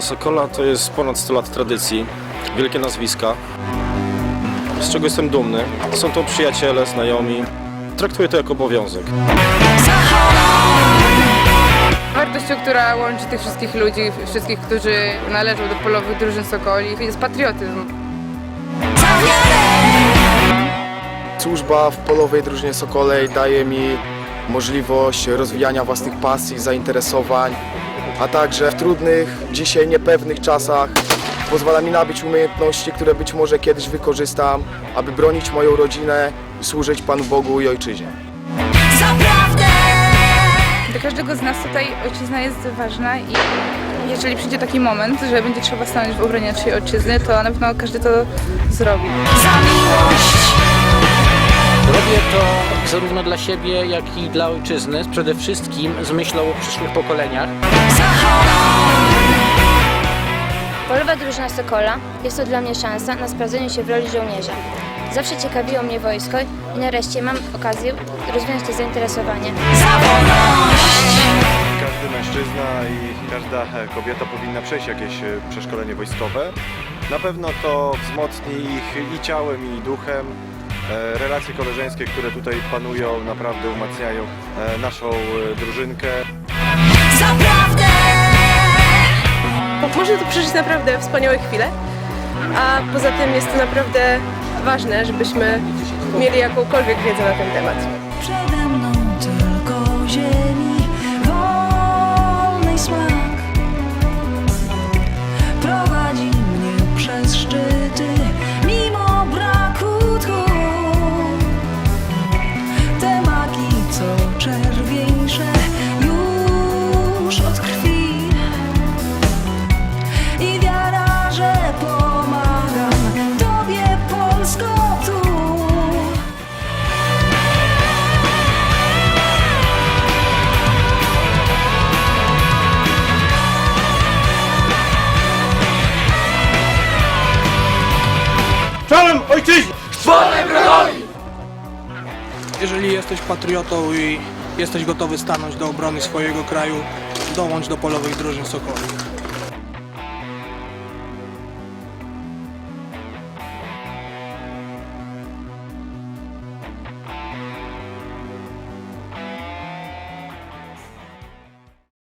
Sokola to jest ponad 100 lat tradycji, wielkie nazwiska, z czego jestem dumny. Są to przyjaciele, znajomi. Traktuję to jako obowiązek. Wartością, która łączy tych wszystkich ludzi, wszystkich, którzy należą do polowych drużyn Sokoli, jest patriotyzm. Służba w polowej drużynie Sokolej daje mi możliwość rozwijania własnych pasji, zainteresowań, a także w trudnych, dzisiaj niepewnych czasach pozwala mi nabyć umiejętności, które być może kiedyś wykorzystam, aby bronić moją rodzinę i służyć Panu Bogu i Ojczyźnie. Dla każdego z nas tutaj ojczyzna jest ważna i jeżeli przyjdzie taki moment, że będzie trzeba stanąć w obronie naszej ojczyzny, to na pewno każdy to zrobi. Robię to zarówno dla siebie, jak i dla ojczyzny. Przede wszystkim z myślą o przyszłych pokoleniach. Polowa drużyna Sokola jest to dla mnie szansa na sprawdzenie się w roli żołnierza. Zawsze ciekawiło mnie wojsko i nareszcie mam okazję rozwinąć to zainteresowanie. Każdy mężczyzna i każda kobieta powinna przejść jakieś e, przeszkolenie wojskowe. Na pewno to wzmocni ich i ciałem, i duchem. E, Relacje koleżeńskie, które tutaj panują, naprawdę umacniają e, naszą e, drużynkę. Można tu przeżyć naprawdę wspaniałe chwile, a poza tym jest to naprawdę ważne, żebyśmy mieli jakąkolwiek wiedzę na ten temat. Jeżeli jesteś patriotą i jesteś gotowy stanąć do obrony swojego kraju, dołącz do polowych drużyn Sokoli.